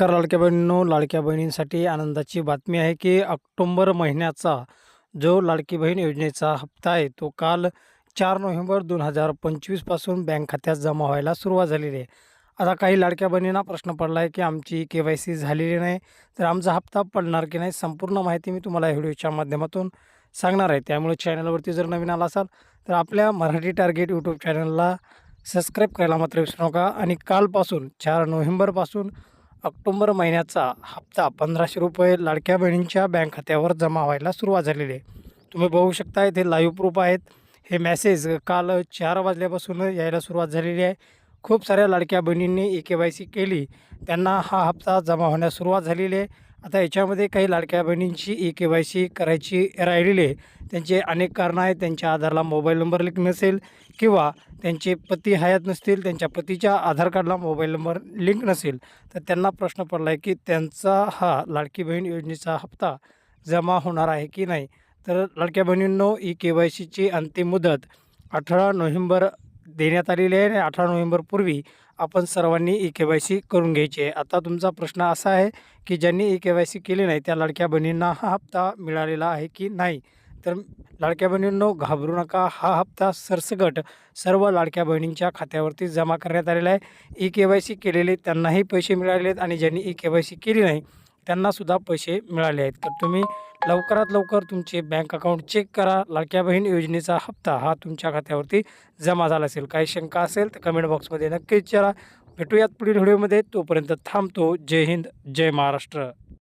नमस्कार लाडक्या बहिणींनो. लाडक्या बहिणींसाठी आनंदाची बातमी आहे की ऑक्टोंबर महिन्याचा जो लाडकी बहीण योजनेचा हप्ता आहे तो काल चार नोव्हेंबर दोन हजार पंचवीसपासून बँक खात्यात जमा व्हायला सुरुवात झालेली आहे. आता काही लाडक्या बहिणींना प्रश्न पडला आहे की आमची के वाय सी झालेली नाही तर आमचा हप्ता पडणार की नाही संपूर्ण माहिती मी तुम्हाला व्हिडिओच्या माध्यमातून सांगणार आहे. त्यामुळे चॅनलवरती जर नवीन आला असाल तर आपल्या मराठी टार्गेट यूट्यूब चॅनलला सबस्क्राईब करायला मात्र विसरू नका. आणि कालपासून चार नोव्हेंबरपासून ऑक्टोंबर महिन्याचा हप्ता पंधराशे रुपये लाडक्या बहिणींच्या बँक खात्यावर जमा व्हायला सुरुवात झालेली आहे. तुम्ही बघू शकता इथे लाईव्ह प्रूफ आहेत. हे मेसेज काल चार वाजल्यापासून यायला सुरुवात झालेली आहे. खूप साऱ्या लाडक्या बहिणींनी ई के वाय सी केली. त्यांना हा हप्ता जमा होण्यास सुरुवात झालेली आहे. आता याच्यामध्ये काही लाडक्या बहिणींची ई के वाय सी करायची राहिलेली आहे. त्यांचे अनेक कारणं आहेत. त्यांच्या आधारला मोबाईल नंबर लिंक नसेल किंवा त्यांचे पती हयात नसतील त्यांच्या पतीच्या आधार कार्डला मोबाईल नंबर लिंक नसेल तर त्यांना प्रश्न पडला आहे की त्यांचा हा लाडकी बहीण योजनेचा हप्ता जमा होणार आहे की नाही? तर लाडक्या बहिणींनो ई के वाय सीची अंतिम मुदत अठरा नोव्हेंबर देण्यात आलेली आहे. आणि अठरा नोव्हेंबरपूर्वी आपण सर्वांनी ई के वाय सी करून घ्यायची आहे. आता तुमचा प्रश्न असा आहे की ज्यांनी ई के वाय सी केली नाही त्या लाडक्या बहिणींना हा हप्ता मिळालेला आहे की नाही? तर लाडक्या बहिणींनो घाबरू नका. हा हप्ता सरसकट सर्व लाडक्या बहिणींच्या खात्यावरती जमा करण्यात आलेला आहे. ई के वाय सी केलेले त्यांनाही पैसे मिळाले आहेत आणि ज्यांनी ई के वाय सी केली नाही त्यांनासुद्धा पैसे मिळाले आहेत. तर तुम्ही लवकरात लवकर तुमचे बँक अकाउंट चेक करा. लाडक्या बहीण योजनेचा हप्ता हा तुमच्या खात्यावरती जमा झाला असेल. काही शंका असेल तर कमेंट बॉक्समध्ये नक्कीच विचारा. भेटूयात पुढील व्हिडिओमध्ये. तोपर्यंत थांबतो. जय हिंद. जय महाराष्ट्र.